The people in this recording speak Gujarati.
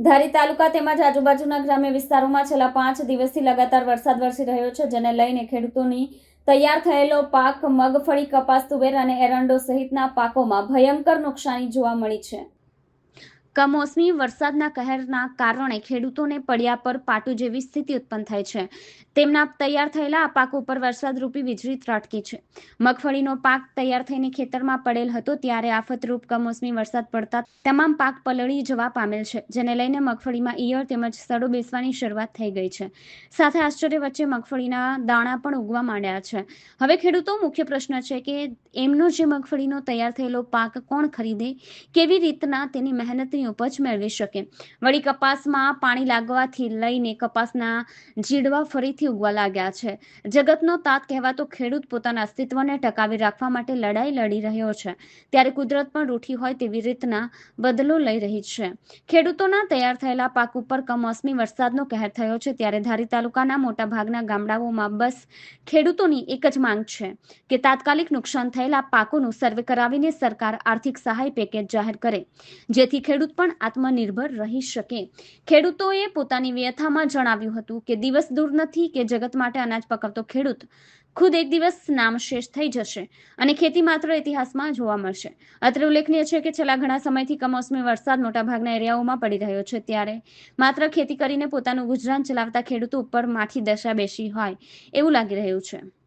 ધારી તાલુકા તેમજ આજુબાજુના ગ્રામ્ય વિસ્તારોમાં છેલ્લા પાંચ દિવસથી લગાતાર વરસાદ વરસી રહ્યો છે, જેને લઈને ખેડૂતોની તૈયાર થયેલો પાક, મગફળી, કપાસ, તુવેર અને એરંડો સહિતના પાકોમાં ભયંકર નુકસાની જોવા મળી છે. કમોસમી વરસાદના કહેરના કારણે ખેડૂતોને પડ્યા પર પાટું જેવી સ્થિતિ ઉત્પન્ન થાય છે. તેમના તૈયાર થયેલા પાક ઉપર વરસાદરૂપી વીજળી ત્રાટકી છે. મગફળીનો પાક તૈયાર થઈને ખેતરમાં પડેલ હતો ત્યારે આફતરૂપ કમોસમી વરસાદ પડતા તમામ પાક પલળી જવા પામેલ છે, જેને લઈને મગફળીમાં ઈયળ તેમજ સડો બેસવાની શરૂઆત થઈ ગઈ છે. સાથે આશ્ચર્ય વચ્ચે મગફળીના દાણા પણ ઉગવા માંડ્યા છે. હવે ખેડૂતો મુખ્ય પ્રશ્ન છે કે એમનો જે મગફળીનો તૈયાર થયેલો પાક કોણ ખરીદે? કેવી રીતના તેની મહેનતની ઉપજ મેળવી શકે. વળી કપાસમાં પાણી લાગવાથી લઈને કપાસના જીડવા ફરીથી ઉગવા લાગ્યા છે. જગતનો તાત કહેવાતો ખેડૂત પોતાના અસ્તિત્વને ટકાવી રાખવા માટે લડાઈ લડી રહ્યો છે. ત્યારે કુદરત પણ રૂઠી હોય તેવી રીતના બદલો લઈ રહી છે. ખેડૂતોના તૈયાર થયેલા પાક ઉપર કમોસમી વરસાદનો કહેર થયો છે. ત્યારે ધારી તાલુકાના મોટાભાગના ગામડાઓમાં બસ ખેડૂતોની એક જ માંગ છે કે તાત્કાલિક નુકસાન થયેલા પાકોનું સર્વે કરાવીને સરકાર આર્થિક સહાય પેકેજ જાહેર કરે. જેથી ખેડૂત પણ આત્મનિર્ભર રહી શકે. ખેડૂતોએ પોતાની વ્યથામાં જણાવ્યું હતું કે દિવસ દૂર નથી કે જગત માટે અનાજ પકવતો ખેડૂત. ખુદ એક દિવસ નામશેષ થઈ જશે અને ખેતી માત્ર ઇતિહાસમાં જોવા મળશે. અત્રે ઉલ્લેખનીય છે કે છેલ્લા ઘણા સમયથી કમોસમી વરસાદ મોટાભાગના એરિયાઓમાં પડી રહ્યો છે. ત્યારે માત્ર ખેતી કરીને પોતાનું ગુજરાન ચલાવતા ખેડૂતો ઉપર માઠી દશા બેસી હોય એવું લાગી રહ્યું છે.